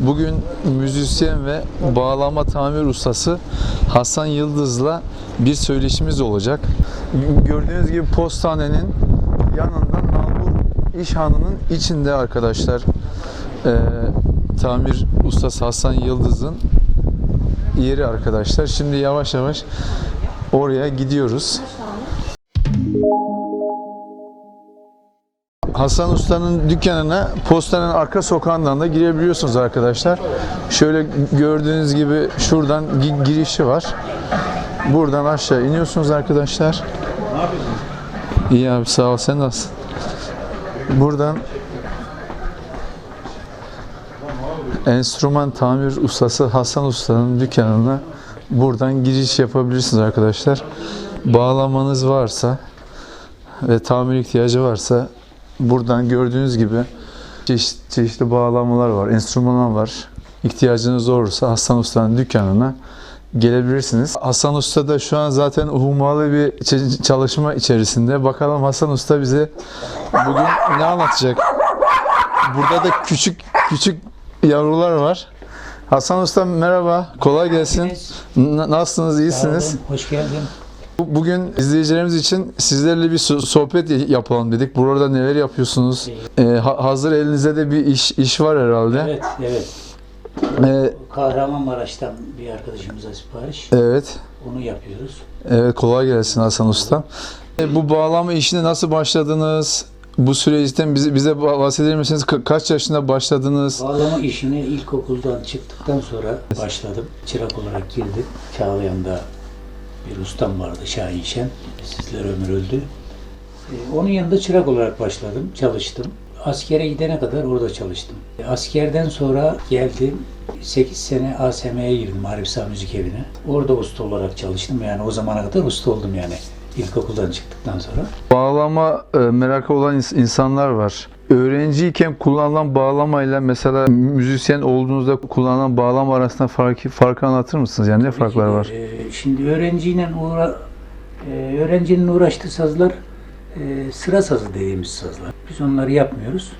Bugün müzisyen ve bağlama tamir ustası Hasan Yıldız'la bir söyleşimiz olacak. Gördüğünüz gibi postanenin yanında Nalbur İşhanı'nın içinde arkadaşlar eee, tamir ustası Hasan Yıldız'ın yeri arkadaşlar. Şimdi yavaş yavaş oraya gidiyoruz. Hasan Usta'nın dükkanına postanın arka sokağından da girebiliyorsunuz arkadaşlar. Şöyle gördüğünüz gibi şuradan gi- girişi var. Buradan aşağı iniyorsunuz arkadaşlar. İyi abi sağ ol sen nasılsın? Buradan enstrüman tamir ustası Hasan Usta'nın dükkanına buradan giriş yapabilirsiniz arkadaşlar. Bağlamanız varsa ve tamir ihtiyacı varsa buradan gördüğünüz gibi çeşit, çeşitli bağlamalar var, enstrümanlar var. İhtiyacınız olursa Hasan Usta'nın dükkanına gelebilirsiniz. Hasan Usta da şu an zaten hummalı bir çalışma içerisinde. Bakalım Hasan Usta bize bugün ne anlatacak? Burada da küçük küçük yavrular var. Hasan Usta merhaba, kolay gelsin. Nasılsınız, iyisiniz? Hoş geldin. Bu- Bugün izleyicilerimiz için sizlerle bir so- sohbet yapalım dedik. Burada neler yapıyorsunuz? Ee, ha- hazır elinizde de bir iş iş var herhalde. Evet, evet. Ee, Kahramanmaraş'tan bir arkadaşımıza sipariş. evet. Onu yapıyoruz. Evet kolay gelsin Hasan Usta. Ee, bu bağlama işine nasıl başladınız? Bu süreçten bize bize bahseder misiniz? Ka- kaç yaşında başladınız? Bağlama işine ilkokuldan çıktıktan sonra başladım. Çırak olarak girdim. Çağlayan'da bir ustam vardı Şahin Şen. Sizler ömür öldü. Ee, Onun yanında çırak olarak başladım. Çalıştım. Askere gidene kadar orada çalıştım. E, Askerden sonra geldim. 8 sene ASM'ye girdim Arif Sağ Müzik Evi'ne. Orada usta olarak çalıştım. Yani o zamana kadar usta oldum yani. İlkokuldan çıktıktan sonra. Bağlama e, merakı olan ins- insanlar var. Öğrenciyken kullanılan bağlamayla mesela müzisyen olduğunuzda kullanılan bağlama arasında farkı, farkı anlatır mısınız? Yani ne farklar var? Ee, şimdi öğrenciyle uğra e, öğrencinin uğraştığı sazlar e, sıra sazı dediğimiz sazlar. Biz onları yapmıyoruz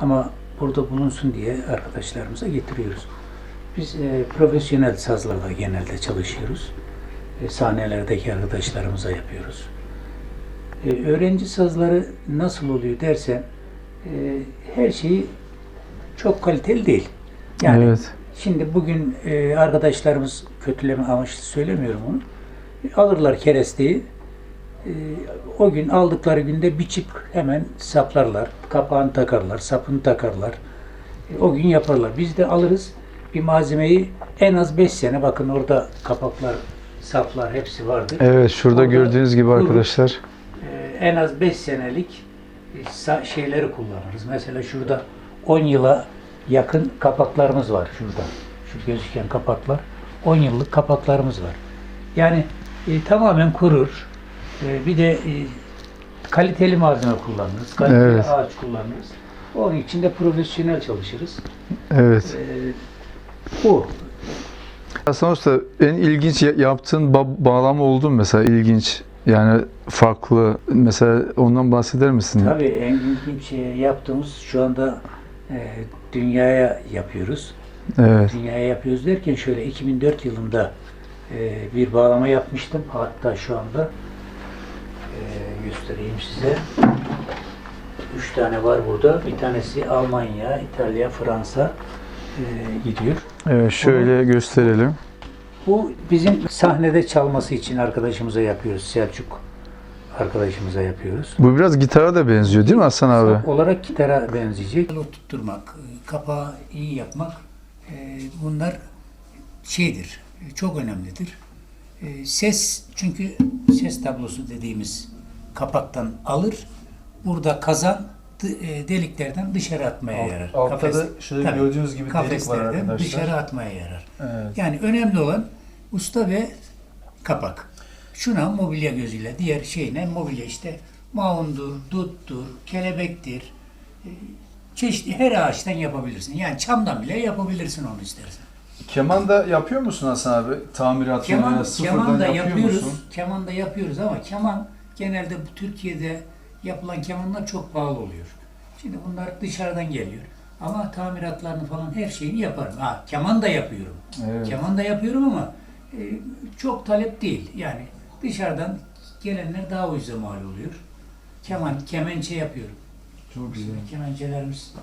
ama burada bulunsun diye arkadaşlarımıza getiriyoruz. Biz e, profesyonel sazlarla genelde çalışıyoruz. E, sahnelerdeki arkadaşlarımıza yapıyoruz. E, öğrenci sazları nasıl oluyor dersen e, her şeyi çok kaliteli değil. Yani evet. Şimdi bugün e, arkadaşlarımız kötüleme amaçlı söylemiyorum onu. E, alırlar keresteyi. E, o gün aldıkları günde biçip hemen saplarlar. Kapağını takarlar, sapını takarlar. E, o gün yaparlar. Biz de alırız bir malzemeyi en az 5 sene bakın orada kapaklar, saplar hepsi vardır. Evet şurada Orada gördüğünüz gibi arkadaşlar. E, en az 5 senelik e, şeyleri kullanırız. Mesela şurada 10 yıla yakın kapaklarımız var şurada. Şu gözüken kapaklar. 10 yıllık kapaklarımız var. Yani e, tamamen kurur. E, bir de e, kaliteli malzeme kullanırız. Kaliteli Evet. ağaç kullanırız. Onun için de profesyonel çalışırız. Evet. E, bu. Hasan Usta en ilginç ya- yaptığın ba- bağlama oldu mu mesela ilginç? Yani farklı mesela ondan bahseder misin? Tabii en ilginç şey yaptığımız şu anda e, dünyaya yapıyoruz. Evet. Dünyaya yapıyoruz derken şöyle 2004 yılında e, bir bağlama yapmıştım. Hatta şu anda e, göstereyim size. Üç tane var burada. Bir tanesi Almanya, İtalya, Fransa gidiyor. Evet şöyle gösterelim. Bu bizim sahnede çalması için arkadaşımıza yapıyoruz. Selçuk arkadaşımıza yapıyoruz. Bu biraz gitara da benziyor değil mi Hasan abi? Sap olarak gitara benzeyecek. Tutturmak, e, kapağı iyi yapmak e, bunlar şeydir, e, çok önemlidir. E, Ses çünkü ses tablosu dediğimiz kapaktan alır. Burada kazan e, deliklerden dışarı atmaya yarar. altta da şöyle tabii, gördüğünüz gibi delik var arkadaşlar. dışarı atmaya yarar. Evet. Yani önemli olan usta ve kapak. Şuna mobilya gözüyle, diğer şeyine mobilya işte maundur, duttur, kelebektir. e, Çeşitli her ağaçtan yapabilirsin. Yani çamdan bile yapabilirsin onu istersen. Keman da yapıyor musun Hasan abi? Tamiratını Keman, sıfırdan keman da yapıyor yapıyoruz. musun? Keman da yapıyoruz ama keman genelde Türkiye'de yapılan kemanlar çok pahalı oluyor. Şimdi bunlar dışarıdan geliyor. Ama tamiratlarını falan her şeyini yaparım. Ha, keman da yapıyorum. Evet. Keman da yapıyorum ama e, çok talep değil. Yani dışarıdan gelenler daha ucuza mal oluyor. Keman, kemençe yapıyorum. Çok güzel. Kemençelerimiz,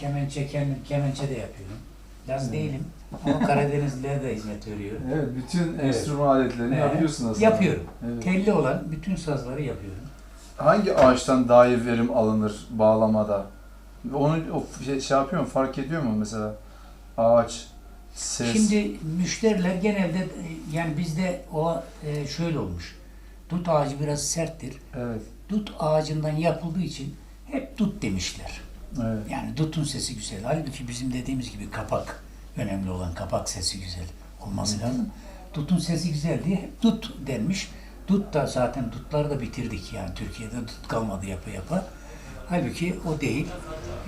kemençe kendim, kemençe de yapıyorum. Laz değilim ama Karadenizlilere de hizmet veriyorum. Evet, bütün Evet. enstrüman aletlerini Ee, yapıyorsun aslında. Yapıyorum. Evet. Telli olan bütün sazları yapıyorum. Hangi ağaçtan daha iyi verim alınır bağlamada? Onu o şey, şey yapıyor mu? Fark ediyor mu mesela? Ağaç, ses. Şimdi müşteriler genelde yani bizde o e, şöyle olmuş. Dut ağacı biraz serttir. Evet. Dut ağacından yapıldığı için hep dut demişler. Evet. Yani dutun sesi güzel. Halbuki bizim dediğimiz gibi kapak önemli olan kapak sesi güzel olması lazım. Dutun sesi güzel diye hep dut denmiş. Dut da zaten dutları da bitirdik yani Türkiye'de dut kalmadı yapa yapa. Halbuki o değil.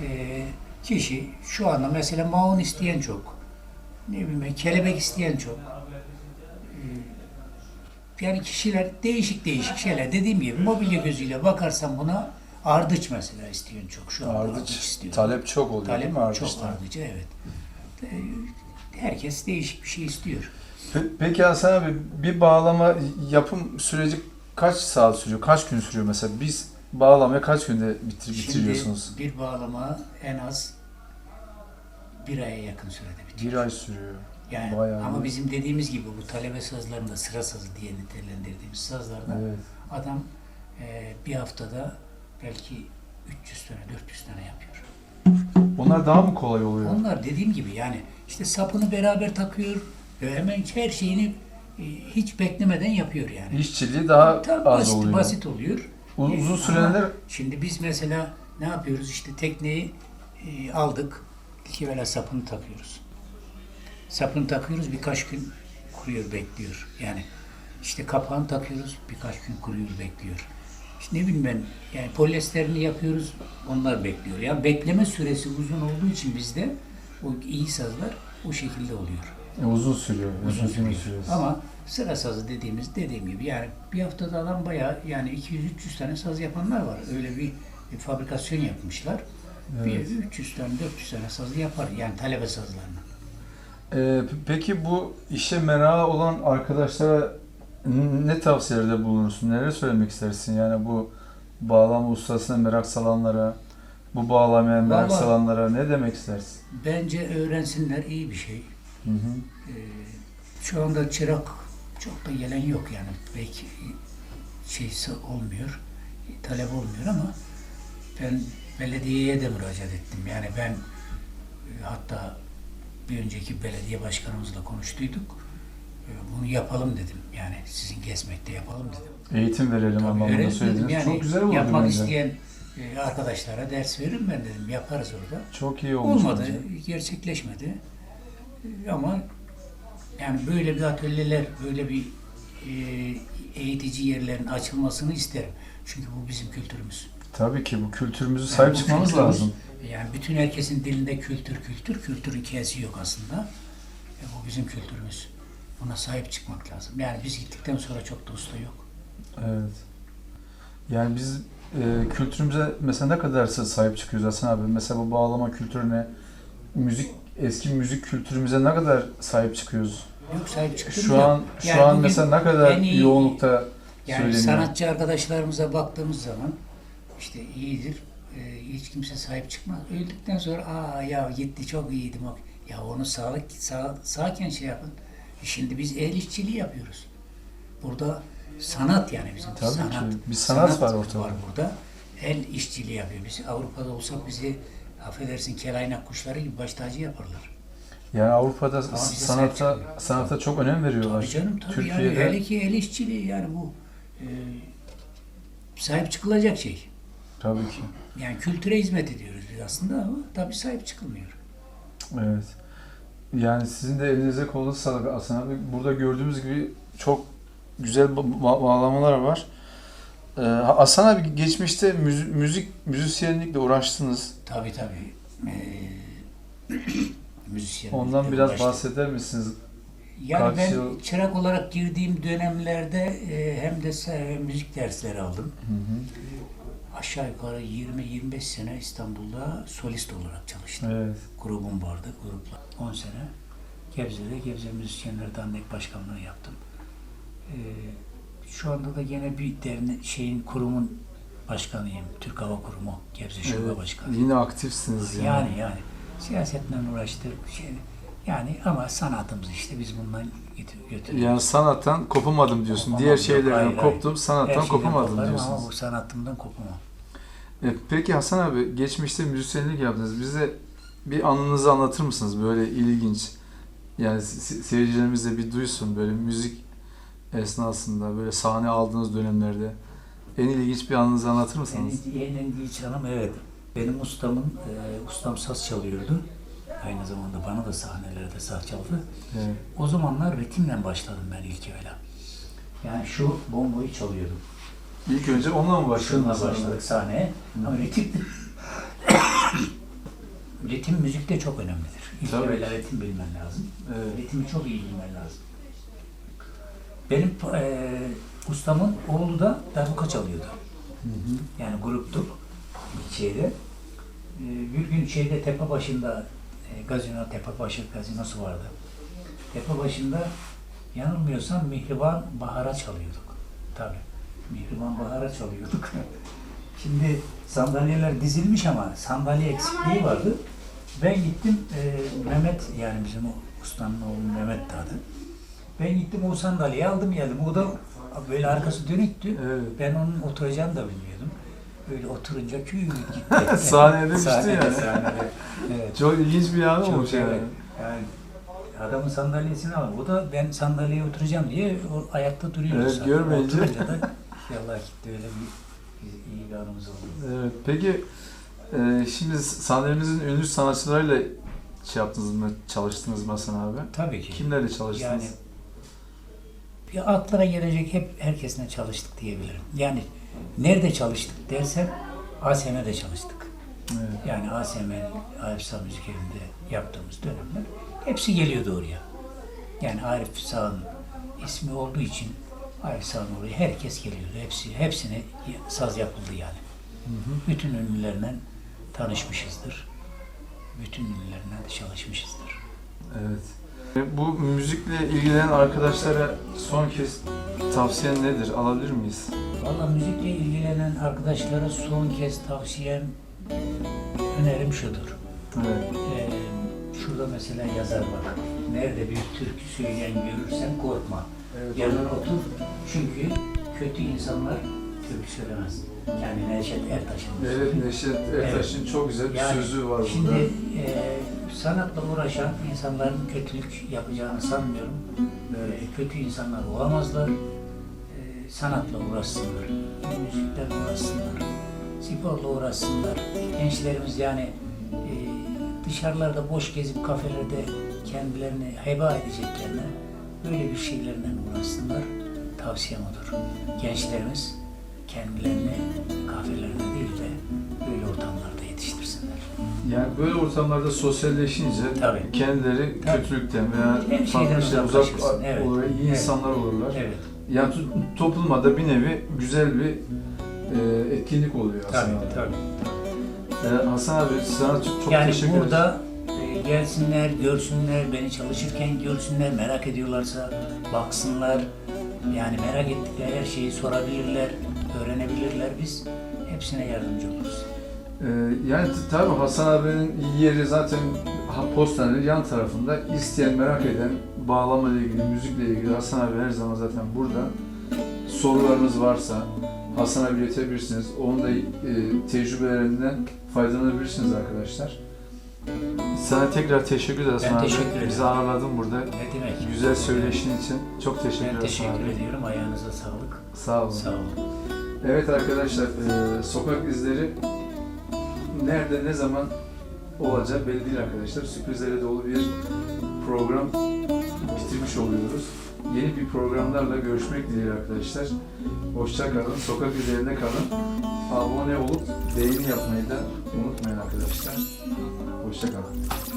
Ee, kişi şu anda mesela maun isteyen çok. Ne bileyim kelebek isteyen çok. Ee, yani kişiler değişik değişik şeyler. Dediğim gibi mobilya gözüyle bakarsan buna ardıç mesela isteyen çok. Şu anda ardıç, Ardıç. istiyor. Talep çok oluyor değil Talep mi çok ardıçta? ardıcı evet. Ee, Herkes değişik bir şey istiyor. Pe- Peki Hasan abi bir bağlama yapım süreci kaç saat sürüyor? Kaç gün sürüyor mesela? Biz bağlamayı kaç günde bitir bitiriyorsunuz? Şimdi bir bağlama en az bir aya yakın sürede bitiyor. Bir ay sürüyor. Yani bayağı ama iyi. bizim dediğimiz gibi bu talebe sazlarında sıra sazı diye nitelendirdiğimiz sazlarda Evet. adam e, bir haftada belki 300 tane 400 tane yapıyor. Onlar daha mı kolay oluyor? Onlar dediğim gibi yani işte sapını beraber takıyor hemen her şeyini e, hiç beklemeden yapıyor yani. İşçiliği daha Tabii az basit, oluyor. basit oluyor. U- E, Uzun süreler Şimdi biz mesela ne yapıyoruz? İşte tekneyi e, aldık. İki vela sapını takıyoruz. Sapını takıyoruz birkaç gün kuruyor bekliyor. Yani işte kapağını takıyoruz birkaç gün kuruyor bekliyor. İşte ne bileyim ben yani polyesterini yapıyoruz onlar bekliyor. Yani bekleme süresi uzun olduğu için bizde o iyi sazlar o şekilde oluyor. E, uzun sürüyor. Uzun sürüyor. süresi. Ama sıra sazı dediğimiz dediğim gibi yani bir haftada adam bayağı yani 200-300 tane saz yapanlar var. Öyle bir, bir fabrikasyon yapmışlar. Bir Evet. 300 tane 400 tane sazı yapar yani talebe sazlarını. Ee, peki bu işe merakı olan arkadaşlara ne tavsiyelerde bulunursun? Neler söylemek istersin? Yani bu bağlama ustasına merak salanlara, bu bağlamaya merak Vallahi- salanlara ne demek istersin? Bence öğrensinler iyi bir şey. Hı hı. Ee, şu anda çırak çok da gelen yok yani belki şeysi olmuyor, talep olmuyor ama ben belediyeye de müracaat ettim. Yani ben e, hatta bir önceki belediye başkanımızla konuştuyduk. E, Bunu yapalım dedim. Yani sizin gezmekte yapalım dedim. Eğitim verelim Tabii anlamında söylediniz. Yani Çok güzel oldu yapmak bence. isteyen e, arkadaşlara ders veririm ben dedim. Yaparız orada. Çok iyi olmuş Olmadı, bence. gerçekleşmedi. Ama yani böyle bir atölyeler, böyle bir e, eğitici yerlerin açılmasını isterim. Çünkü bu bizim kültürümüz. Tabii ki bu kültürümüzü Yani sahip bu çıkmamız kültürümüz- lazım. Yani bütün herkesin dilinde kültür, kültür, kültürün kesi yok aslında. E, bu bizim kültürümüz. Buna sahip çıkmak lazım. Yani biz gittikten sonra çok da usta yok. Evet. Yani biz e, kültürümüze mesela ne kadar sahip çıkıyoruz Hasan abi? Mesela bu bağlama kültürüne, müzik eski müzik kültürümüze ne kadar sahip çıkıyoruz? Yok sahip çıktım Şu an şu Yani an mesela ne kadar iyi- yoğunlukta Yani söyleniyor? sanatçı arkadaşlarımıza baktığımız zaman işte iyidir. e, hiç kimse sahip çıkmaz. Öldükten sonra aa ya gitti çok iyiydi. Bak. Ya onu sağlık sağ, sağken şey yapın. E Şimdi biz el işçiliği yapıyoruz. Burada sanat yani bizim Tabii sanat. ki. Bir sanat var ortada. Var burada. El işçiliği yapıyor. Biz Avrupa'da olsak bizi affedersin kelaynak kuşları gibi baş tacı yaparlar. Yani Avrupa'da sahip sanata sanata çok önem veriyorlar. Tabii canım tabii Türkiye'de yani hele ki el işçiliği yani bu e, sahip çıkılacak şey. tabii ki. Yani kültüre hizmet ediyoruz biz aslında ama tabii sahip çıkılmıyor. Evet. Yani sizin de elinize kolunuza sağlık abi. Burada gördüğümüz gibi çok güzel ba- bağlamalar var. Ee, Hasan abi geçmişte müzi- müzik müzisyenlikle uğraştınız. Tabii tabii. Ee. Ondan biraz uğraştık. bahseder misiniz? Yani kaç ben yıl- çırak olarak girdiğim dönemlerde e, hem de müzik dersleri aldım. Hı hı. aşağı yukarı 20-25 sene İstanbul'da solist olarak çalıştım. Evet. Grubum vardı, grupla. 10 sene Gebze'de Gebze Müzisyenler Dernek Başkanlığı yaptım. Ee, şu anda da gene bir derne şeyin kurumun başkanıyım. Türk Hava Kurumu Gebze Şube Evet. Başkanı. Yine aktifsiniz yani. Yani yani siyasetle uğraştık şey yani ama sanatımız işte biz bundan götür- götürüyoruz. Yani sanattan kopamadım diyorsun. Kopamam, Diğer şeylerden hayır, koptum, Her sanattan kopamadım koparım Ama bu sanatımdan kopamam. E, peki Hasan abi geçmişte müzisyenlik yaptınız. Bize bir anınızı anlatır mısınız böyle ilginç? Yani se- seyircilerimiz de bir duysun böyle müzik esnasında böyle sahne aldığınız dönemlerde en ilginç bir anınızı anlatır mısınız? En, en, iyi canım evet. Benim ustamın, e, ustam saz çalıyordu. Aynı zamanda bana da sahnelerde saz çaldı. Evet. O zamanlar ritimle başladım ben ilk evvela. Yani şu bomboyu çalıyordum. İlk önce onunla mı başladınız? başladık sahneye. Ama ritim ritim müzikte çok önemlidir. İlk Tabii. evvela ritim bilmen lazım. Evet. Ritmi çok iyi bilmen lazım. Benim e, ustamın oğlu da darbuka çalıyordu. Hı hı. Yani gruptuk bir şeyde. E, bir gün şeyde tepe başında e, gazino Tepebaşı gazinosu vardı. Tepe başında yanılmıyorsam Mihriban Bahar'a çalıyorduk. Tabii. Mihriban Bahar'a çalıyorduk. Şimdi sandalyeler dizilmiş ama sandalye eksikliği vardı. Ben gittim e, Mehmet yani bizim o ustanın oğlu Mehmet adı. Ben gittim o sandalyeyi aldım geldim. O da böyle arkası dönüktü. Evet. Ben onun oturacağını da bilmiyordum. Böyle oturunca küt gitti. Sahnede düştü Sahnede, yani. sahnede. Evet. Çok ilginç bir an Çok olmuş yani. evet. Yani adamın sandalyesini al. O da ben sandalyeye oturacağım diye o ayakta duruyor. Evet, zaten. görmeyince. Oturunca da yallah gitti öyle bir, bir iyi bir anımız oldu. Evet. Peki e, şimdi sahnemizin ünlü sanatçılarıyla şey yaptınız mı, çalıştınız mı Hasan abi? Tabii ki. Kimlerle çalıştınız? Yani bir aklara gelecek hep herkesle çalıştık diyebilirim. Yani nerede çalıştık dersen ASM'de çalıştık. Evet. Yani ASM, Arif Sağ Müzik Evi'nde yaptığımız dönemler hepsi geliyordu oraya. Yani Arif Sağ'ın ismi olduğu için Arif Sağ'ın oraya herkes geliyordu. Hepsi, hepsine saz yapıldı yani. Hı hı. Bütün ünlülerle tanışmışızdır. Bütün ünlülerle çalışmışızdır. Evet. Bu müzikle ilgilenen arkadaşlara son kez tavsiyen nedir? Alabilir miyiz? Valla müzikle ilgilenen arkadaşlara son kez tavsiyem, önerim şudur. Evet. Ee, şurada mesela yazar bak. Nerede bir türkü söyleyen görürsen korkma. Yanına otur. Çünkü kötü insanlar türkü söylemez. Yani Neşet Ertaş'ın. Evet, Neşet Ertaş'ın çok güzel bir Yani sözü var Şimdi burada. e, sanatla uğraşan insanların kötülük yapacağını sanmıyorum. Böyle kötü insanlar olamazlar. E, sanatla uğraşsınlar, müzikle uğraşsınlar, sporla uğraşsınlar. Gençlerimiz yani e, dışarılarda boş gezip kafelerde kendilerini heba edeceklerine böyle bir şeylerle uğraşsınlar. Tavsiyem odur. Gençlerimiz kendilerini kafelerde değil de. Yani böyle ortamlarda sosyalleşince Tabii. kendileri Tabii. kötülükten veya Hem farklı şeyden uzak uzaklaşırsın, evet. olur, iyi Evet. insanlar olurlar. Evet. Yani to- topluma da bir nevi güzel bir e, etkinlik oluyor aslında. Tabii tabii. E, Hasan abi sana çok, çok yani teşekkür ederim. burada e, gelsinler, görsünler, beni çalışırken görsünler, merak ediyorlarsa baksınlar. Yani merak ettikleri her şeyi sorabilirler, öğrenebilirler. Biz hepsine yardımcı oluruz. Ee, yani tabii Hasan abinin yeri zaten postanenin yan tarafında. İsteyen, merak eden, bağlama ile ilgili, müzikle ilgili Hasan abi her zaman zaten burada. Sorularınız varsa Hasan abi iletebilirsiniz. Onun da e, tecrübelerinden faydalanabilirsiniz arkadaşlar. Sana tekrar teşekkür ederiz Ben Hasan abi. teşekkür ederim. Bizi ağırladın burada. Ne demek? Güzel söyleşin için çok teşekkür Ben ederiz teşekkür abi. ediyorum. Ayağınıza sağlık. Sağ olun. Sağ olun. Evet arkadaşlar, e, sokak izleri nerede, ne zaman olacağı belli değil arkadaşlar. Sürprizlere dolu bir program bitirmiş oluyoruz. Yeni bir programlarla görüşmek dileğiyle arkadaşlar. Hoşça kalın, sokak üzerinde kalın. Abone olup beğeni yapmayı da unutmayın arkadaşlar. Hoşça kalın.